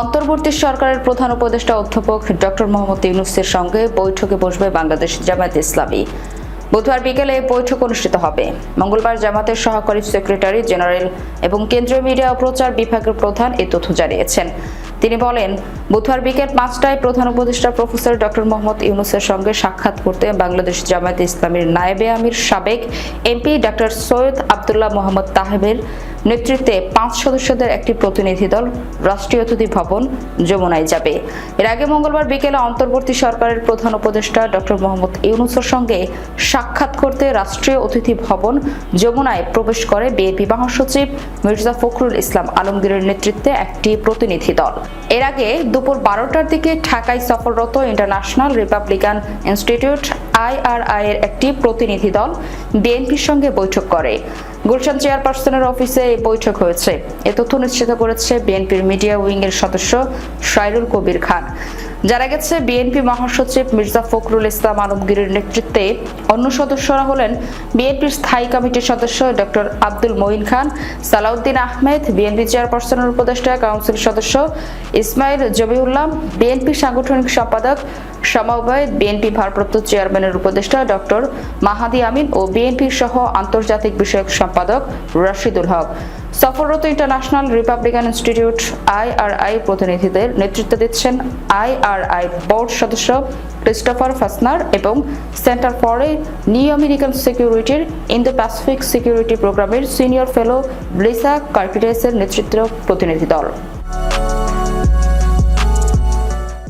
অন্তর্বর্তী সরকারের প্রধান উপদেষ্টা অধ্যাপক ডক্টর মোহাম্মদ ইউনুসের সঙ্গে বৈঠকে বসবে বাংলাদেশ জামায়াত ইসলামী। বুধবার বিকেলে বৈঠক অনুষ্ঠিত হবে। মঙ্গলবার জামাতের সহকারী সেক্রেটারি জেনারেল এবং কেন্দ্রীয় মিডিয়া প্রচার বিভাগের প্রধান এই তথ্য জানিয়েছেন। তিনি বলেন, বুধবার বিকেল পাঁচটায় প্রধান উপদেষ্টা প্রফেসর ডক্টর মোহাম্মদ ইউনুসের সঙ্গে সাক্ষাৎ করতে বাংলাদেশ জামায়াত ইসলামীর নায়েবে আমির সাবেক এমপি ডক্টর সৈয়দ আবদুল্লাহ মোহাম্মদ তাহেবের নেতৃত্বে পাঁচ সদস্যদের একটি প্রতিনিধি দল, রাষ্ট্রীয় অতিথি ভবন, যমুনায় যাবে। এর আগে মঙ্গলবার বিকেলে অন্তর্বর্তী সরকারের প্রধান উপদেষ্টা ডক্টর মোহাম্মদ ইউনুসের সঙ্গে সাক্ষাৎ করতে রাষ্ট্রীয় অতিথি ভবন, যমুনায় প্রবেশ করে বিএনপি মহাসচিব মির্জা ফখরুল ইসলাম আলমগীরের নেতৃত্বে একটি প্রতিনিধি দল। এর আগে দুপুর বারোটার দিকে ঢাকায় সফররত ইন্টারন্যাশনাল রিপাবলিকান ইনস্টিটিউট আইআরআই এর একটি প্রতিনিধি দল বিএনপির সঙ্গে বৈঠক করে। গুলশান চেয়ারপারসনের অফিসে এই বৈঠক হয়েছে। এ তথ্য নিশ্চিত করেছে বিএনপির মিডিয়া উইং এর সদস্য সাইরুল কবির খান। জানা গেছে, বিএনপি মহাসচিব মির্জা ফখরুল ইসলাম আলমগীরের নেতৃত্বে অন্য সদস্যরা হলেন বিএনপির স্থায়ী কমিটির সদস্য ডক্টর আব্দুল মঈন খান, সালাউদ্দিন আহমেদ, বিএনপি চেয়ারপারসনের উপদেষ্টা কাউন্সিল সদস্য ইসমাইল জবিউল্লাহ বিএনপি সাংগঠনিক সম্পাদক সমাবেত বিএনপি ভারপ্রাপ্ত চেয়ারম্যানের উপদেষ্টা ডক্টর মাহাদি আমিন ও বিএনপি সহ আন্তর্জাতিক বিষয়ক সম্পাদক রাশিদুল হক। সফররত ইন্টারন্যাশনাল রিপাবলিকান ইনস্টিটিউট আইআরআই প্রতিনিধিদের নেতৃত্ব দিচ্ছেন আইআরআই বোর্ড সদস্য ক্রিস্টোফার ফাসনার এবং সেন্টার ফর নিউ আমেরিকান সিকিউরিটির ইন্দো প্যাসিফিক সিকিউরিটি প্রোগ্রামের সিনিয়র ফেলো ব্লিসা কার্পিটেসের নেতৃত্ব প্রতিনিধি দল।